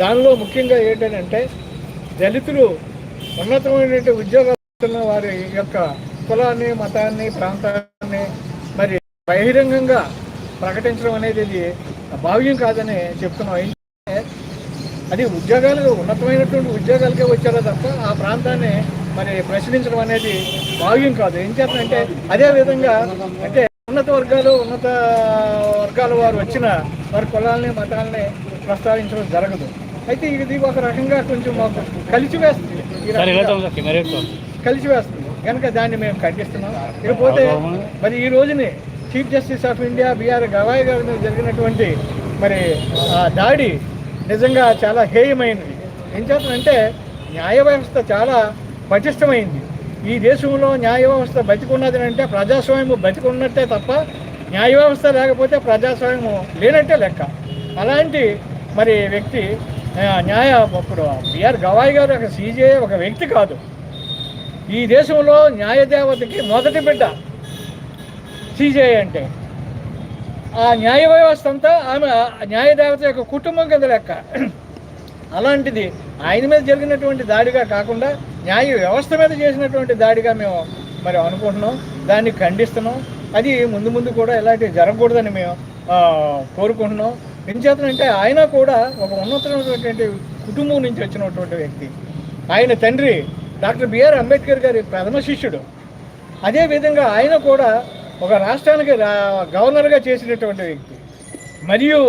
దానిలో ముఖ్యంగా ఏంటంటే దళితులు ఉన్నతమైనటువంటి ఉద్యోగాలు ఉన్న వారి యొక్క కులాన్ని మతాన్ని ప్రాంతాన్ని మరి బహిరంగంగా ప్రకటించడం అనేది ఇది భావ్యం కాదని చెప్తున్నాం. ఏంటంటే అది ఉద్యోగాలు ఉన్నతమైనటువంటి ఉద్యోగాలకే వచ్చారో తప్ప ఆ ప్రాంతాన్ని మరి ప్రశ్నించడం అనేది భావ్యం కాదు. ఏం చేస్తానంటే అదే విధంగా అంటే ఉన్నత వర్గాలు ఉన్నత వర్గాల వారు వచ్చిన వారి కులాలని మతాలని ప్రస్తావించడం జరగదు. అయితే ఇది ఒక రకంగా కొంచెం మాకు కలిసి వేస్తుంది కలిసి వేస్తుంది కనుక దాన్ని మేము ఖండిస్తున్నాం. ఇకపోతే మరి ఈ రోజుని chief justice of India BR Gavai గారి మీద జరిగినటువంటి మరి ఆ దాడి నిజంగా చాలా హేయమైనది ఏం చేస్తానంటే న్యాయ వ్యవస్థ చాలా పటిష్టమైంది. ఈ దేశంలో న్యాయ వ్యవస్థ బతికున్నది అంటే ప్రజాస్వామ్యం బతికున్నట్టే తప్ప న్యాయ వ్యవస్థ లేకపోతే ప్రజాస్వామ్యం లేనట్టే లెక్క. అలాంటి మరి వ్యక్తి న్యాయ ఇప్పుడు బిఆర్ గవాయ్ గారు ఒక సీజే ఒక వ్యక్తి కాదు. ఈ దేశంలో న్యాయదేవతకి మొదటి బిడ్డ సీజే అంటే. ఆ న్యాయ వ్యవస్థ అంతా ఆమె ఆ న్యాయదేవత యొక్క కుటుంబం కింద లెక్క. అలాంటిది ఆయన మీద జరిగినటువంటి దాడిగా కాకుండా న్యాయ వ్యవస్థ మీద చేసినటువంటి దాడిగా మేము మరి అనుకుంటున్నాం. దాన్ని ఖండిస్తున్నాం. అది ముందు ముందు కూడా ఇలాంటివి జరగకూడదని మేము కోరుకుంటున్నాం. ఎంచేతనంటే ఆయన కూడా ఒక ఉన్నతమైనటువంటి కుటుంబం నుంచి వచ్చినటువంటి వ్యక్తి. ఆయన తండ్రి డాక్టర్ బిఆర్ అంబేద్కర్ గారి ప్రథమ శిష్యుడు. అదేవిధంగా ఆయన కూడా ఒక రాష్ట్రానికి గవర్నర్గా చేసినటువంటి వ్యక్తి. మరియు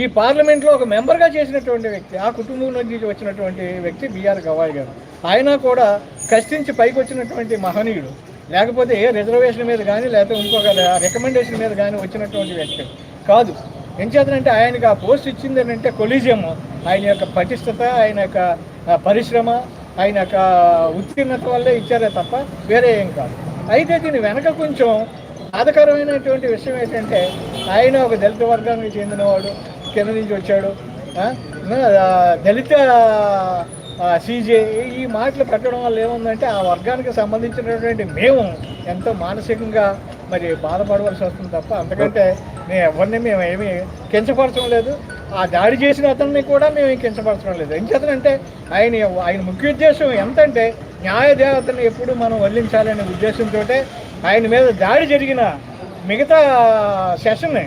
ఈ పార్లమెంట్లో ఒక మెంబర్గా చేసినటువంటి వ్యక్తి. ఆ కుటుంబం నుంచి వచ్చినటువంటి వ్యక్తి బిఆర్ గవాయ్ గారు. ఆయన కూడా కష్టించి పైకి వచ్చినటువంటి మహనీయుడు. లేకపోతే ఏ రిజర్వేషన్ మీద కానీ లేకపోతే ఇంకొక రికమెండేషన్ మీద కానీ వచ్చినటువంటి వ్యక్తి కాదు. ఎంచేతనంటే ఆయనకి ఆ పోస్ట్ ఇచ్చింది ఏంటంటే కొలీజియం. ఆయన యొక్క పటిష్టత ఆయన యొక్క పరిశ్రమ ఆయన యొక్క ఉత్తీర్ణత వల్లే ఇచ్చారే తప్ప వేరే ఏం కాదు. అయితే దీని వెనక కొంచెం బాధకరమైనటువంటి విషయం ఏంటంటే ఆయన ఒక దళిత వర్గానికి చెందినవాడు కింద నుంచి వచ్చాడు దళిత సీజే ఈ మాటలు పెట్టడం వల్ల ఏముందంటే ఆ వర్గానికి సంబంధించినటువంటి మేము ఎంతో మానసికంగా మరి బాధపడవలసి వస్తుంది తప్ప అంతకంటే మేము ఎవరిని మేము ఏమీ కించపరచడం లేదు. ఆ దాడి చేసిన అతన్ని కూడా మేము కించపరచడం లేదు. ఎంచేతనంటే ఆయన ఆయన ముఖ్య ఉద్దేశం ఎంతంటే న్యాయ దేవతని ఎప్పుడు మనం వల్లించాలనే ఉద్దేశంతో ఆయన మీద దాడి జరిగిన మిగతా సెషన్ని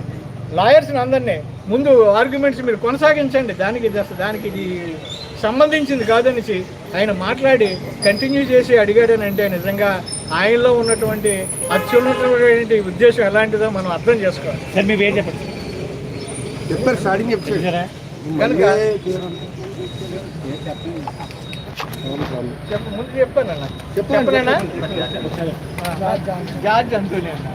లాయర్స్ని అందరినీ ముందు ఆర్గ్యుమెంట్స్ మీరు కొనసాగించండి. దానికి దానికి ఇది సంబంధించింది కాదనేసి ఆయన మాట్లాడి కంటిన్యూ చేసి అడిగాడనంటే నిజంగా ఆయనలో ఉన్నటువంటి అత్యున్నతమైనటువంటి ఉద్దేశం ఎలాంటిదో మనం అర్థం చేసుకోవాలి. సార్ మీ పేరు చెప్పండి. చెప్పారు స్టార్టింగ్ చెప్పారు. కనుక చెప్పు ముందు చెప్పాను అన్న. జార్జ్ అంటూనే అన్న